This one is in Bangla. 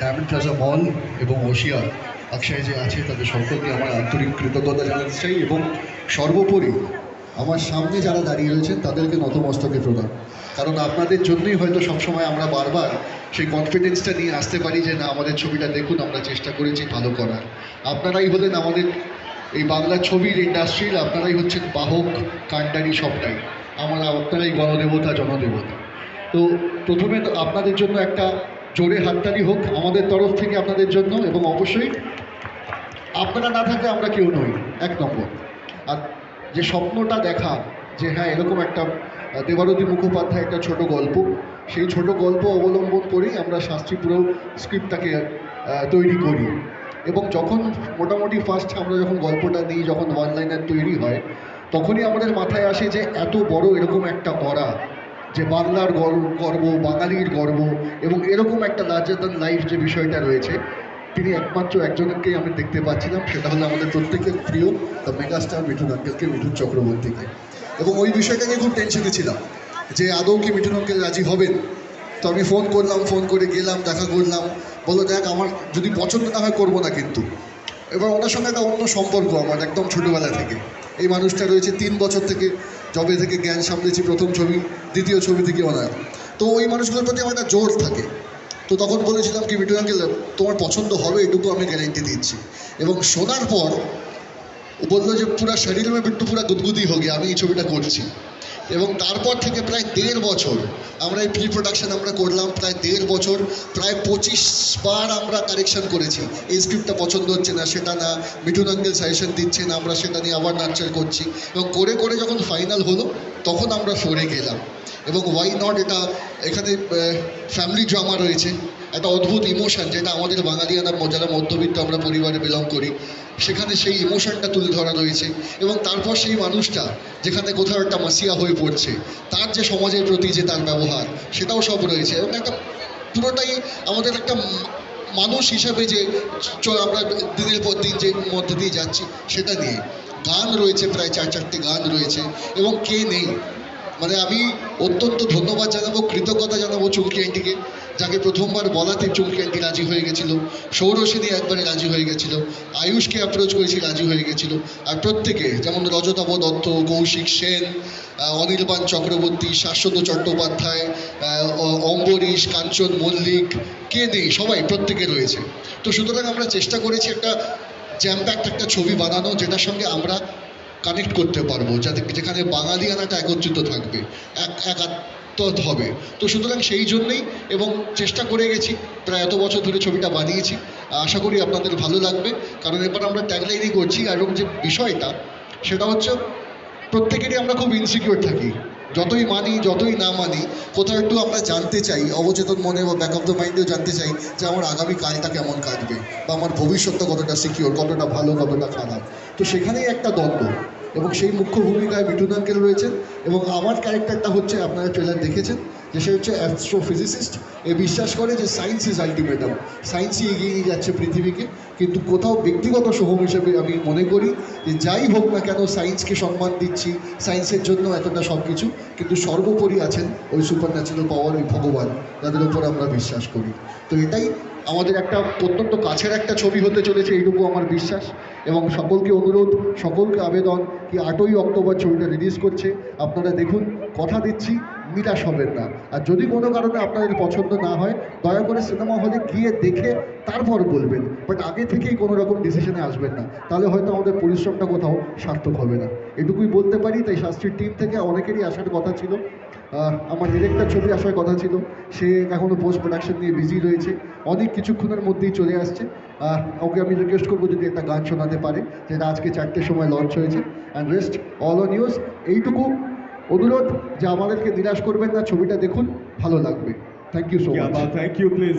ডায়মন্ড প্লাজা মল এবং ওশিয়া অক্ষয় যে আছে তাদের সকলকে আমার আন্তরিক কৃতজ্ঞতা জানাতে চাই এবং সর্বোপরি আমার সামনে যারা দাঁড়িয়ে রয়েছেন তাদেরকে নতমস্তকে প্রদান কারণ আপনাদের জন্যই হয়তো সবসময় আমরা বারবার সেই কনফিডেন্সটা নিয়ে আসতে পারি যে না, আমাদের ছবিটা দেখুন, আমরা চেষ্টা করেছি ভালো করার। আপনারাই হলেন আমাদের এই বাংলা ছবির ইন্ডাস্ট্রির আপনারাই হচ্ছেন বাহক, কাণ্ডারি সবটাই। আমরা আপনারাই গণদেবতা, জনদেবতা। তো প্রথমে আপনাদের জন্য একটা জোরে হাততালি হোক আমাদের তরফ থেকে আপনাদের জন্য এবং অবশ্যই আপনারা না থাকলে আমরা কেউ নই, এক নম্বর। আর যে স্বপ্নটা দেখা, যে হ্যাঁ এরকম একটা দেবারতী মুখোপাধ্যায় একটা ছোট গল্প, সেই ছোট গল্প অবলম্বন করেই আমরা শাস্ত্রী পুরো স্ক্রিপ্টটাকে তৈরি করি। এবং যখন মোটামুটি ফার্স্ট আমরা যখন গল্পটা নিই, যখন ওয়ান তৈরি হয়, তখনই আমাদের মাথায় আসে যে এত বড় এরকম একটা করা যে বাংলার গর্ব গর্ব, বাঙালির গর্ব এবং এরকম একটা লার্জার দ্যান লাইফ যে বিষয়টা রয়েছে, তিনি একমাত্র একজনকেই আমি দেখতে পাচ্ছিলাম, সেটা হলো আমাদের প্রত্যেকের প্রিয় দ্য মেগাস্টার মিঠুন আঙ্কেলকে, মিঠুন চক্রবর্তীকে। এবং ওই বিষয়টা নিয়ে খুব টেনশনে ছিলাম, যে আদৌ কি মিঠুন আঙ্কেল রাজি হবেন? তো আমি ফোন করলাম ফোন করে গেলাম, দেখা করলাম বলো দেখ, আমার, যদি পছন্দ না হয় করব না কিন্তু। এবার ওনার সঙ্গে একটা অন্য সম্পর্ক আমার একদম ছোটোবেলা থেকে। এই মানুষটা রয়েছে তিন বছর থেকে জবে থেকে জ্ঞান সামলেছি প্রথম ছবি, দ্বিতীয় ছবি থেকে অনায় তো ওই মানুষগুলোর প্রতি আমার একটা জোর থাকে। তো তখন বলেছিলাম কি বিটু আঙ্কেল তোমার পছন্দ হবে, এটুকু আমি গ্যারেন্টি দিচ্ছি। এবং শোনার পর বলল যে পুরো শরীর মে বিট্টু পুরো গুদগুদি হয়ে গিয়ে, আমি এই ছবিটা করছি। এবং তারপর থেকে প্রায় দেড় বছর আমরা এই প্রি প্রোডাকশন আমরা করলাম, প্রায় দেড় বছর, প্রায় পঁচিশ বার আমরা কারেকশন করেছি। এই স্ক্রিপ্টটা পছন্দ হচ্ছে না, সেটা না, মিঠুন আঙ্কেল সাজেশন দিচ্ছেন আমরা সেটা নিয়ে আবার নার্চার করছি। এবং করে করে যখন ফাইনাল হলো, তখন আমরা সরে গেলাম। এবং ওয়াই নট এটা, এখানে ফ্যামিলি ড্রামা রয়েছে। একটা অদ্ভুত ইমোশন যেটা আমাদের বাঙালিয়ানা যারা মধ্যবিত্ত আমরা পরিবারে বিলং করি, সেখানে সেই ইমোশনটা তুলে ধরা রয়েছে এবং তারপর সেই মানুষটা যেখানে কোথাও একটা মাসিয়া হয়ে পড়ছে, তার যে সমাজের প্রতি যে তার ব্যবহার, সেটাও সব রয়েছে এবং একটা পুরোটাই আমাদের একটা মানুষ হিসাবে যে আমরা দিনের পর দিন যে মধ্যে দিয়ে যাচ্ছি, সেটা নিয়ে গান রয়েছে প্রায় চার চারটে গান রয়েছে এবং কে নেই? মানে আমি অত্যন্ত ধন্যবাদ জানাব, কৃতজ্ঞতা জানাব চুমকি আন্টিকে। যাকে প্রথমবার বলাতে চুমকি আন্টি রাজি হয়ে গেছিল। সৌরসেনী একবারে রাজি হয়ে গেছিল। আয়ুষকে অ্যাপ্রোচ করেছি, রাজি হয়ে গেছিল। আর প্রত্যেকে, যেমন রজতাভ দত্ত, কৌশিক সেন অনির্বাণ চক্রবর্তী, শাশ্বত চট্টোপাধ্যায় অম্বরীশ, কাঞ্চন মল্লিক, কে নেই? সবাই প্রত্যেকে রয়েছে। তো সুতরাং আমরা চেষ্টা করেছি একটা জ্যাম্প্যাক্ট একটা ছবি বানানো, যেটার সঙ্গে আমরা কানেক্ট করতে পারব, যাতে যেখানে বাঙালিয়ানাটা একত্রিত থাকবে। এক এক একাত্ম হবে। তো সুতরাং সেই জন্যেই এবং চেষ্টা করে গেছি, প্রায় এত বছর ধরে ছবিটা বানিয়েছি। আশা করি আপনাদের ভালো লাগবে। কারণ এবার আমরা ট্যাগলাইনই করছি আর যে বিষয়টা, সেটা হচ্ছে প্রত্যেকেরই আমরা খুব ইনসিকিউর থাকি। যতই মানি, যতই না মানি, কোথাও একটু আমরা জানতে চাই, অবচেতন মনে বা ব্যাক অফ দ্য মাইন্ডেও জানতে চাই যে আমার আগামী কালটা কেমন কাটবে বা আমার ভবিষ্যৎটা কতটা সিকিওর কতটা ভালো, কতটা খারাপ। তো সেখানেই একটা দ্বন্দ্ব। এবং সেই মুখ্য ভূমিকায় মিঠুনাঙ্কেল রয়েছেন এবং আমার ক্যারেক্টারটা হচ্ছে আপনারা ট্রেলার দেখেছেন যে সে হচ্ছে অ্যাস্ট্রোফিজিসিস্ট এ বিশ্বাস করে যে সায়েন্স ইজ আলটিমেটাম সায়েন্সই এগিয়ে নিয়ে যাচ্ছে পৃথিবীকে, কিন্তু কোথাও ব্যক্তিগত সোহম হিসেবে আমি মনে করি যে যাই হোক না কেন সায়েন্সকে সম্মান দিচ্ছি সায়েন্সের জন্য এতটা সব কিছু কিন্তু সর্বোপরি আছেন ওই সুপার ন্যাচারাল পাওয়ার ওই ভগবান, যাদের উপর আমরা বিশ্বাস করি। তো এটাই আমাদের একটা অত্যন্ত কাছের একটা ছবি হতে চলেছে, এইটুকু আমার বিশ্বাস। এবং সকলকে অনুরোধ, সকলকে আবেদন কি আটই অক্টোবর ছবিটা রিলিজ করছে। আপনারা দেখুন, কথা দিচ্ছি নিরাশ হবেন না। আর যদি কোনো কারণে আপনাদের পছন্দ না হয়, দয়া করে সিনেমা হলে গিয়ে দেখে তারপর বলবেন। বাট আগে থেকেই কোনো রকম ডিসিশনে আসবেন না। তাহলে হয়তো আমাদের পরিশ্রমটা কোথাও সার্থক হবে না। এটুকুই বলতে পারি, তাই শাস্ত্রীর টিম থেকে অনেকেরই আসার কথা ছিল। আমার ডিরেক্টর ছবি আসার কথা ছিল। সে এখনও পোস্ট প্রোডাকশন নিয়ে বিজি রয়েছে। অনেক কিছুক্ষণের মধ্যেই চলে আসছে। ওকে আমি রিকোয়েস্ট করব যদি একটা গান শোনাতে পারে। যেটা আজকে চারটের সময় লঞ্চ হয়েছে। And rest all on news এইটুকু অনুরোধ যে আমাদেরকে নিরাশ করবেন না ছবিটা দেখুন ভালো লাগবে। Thank you so much thank you please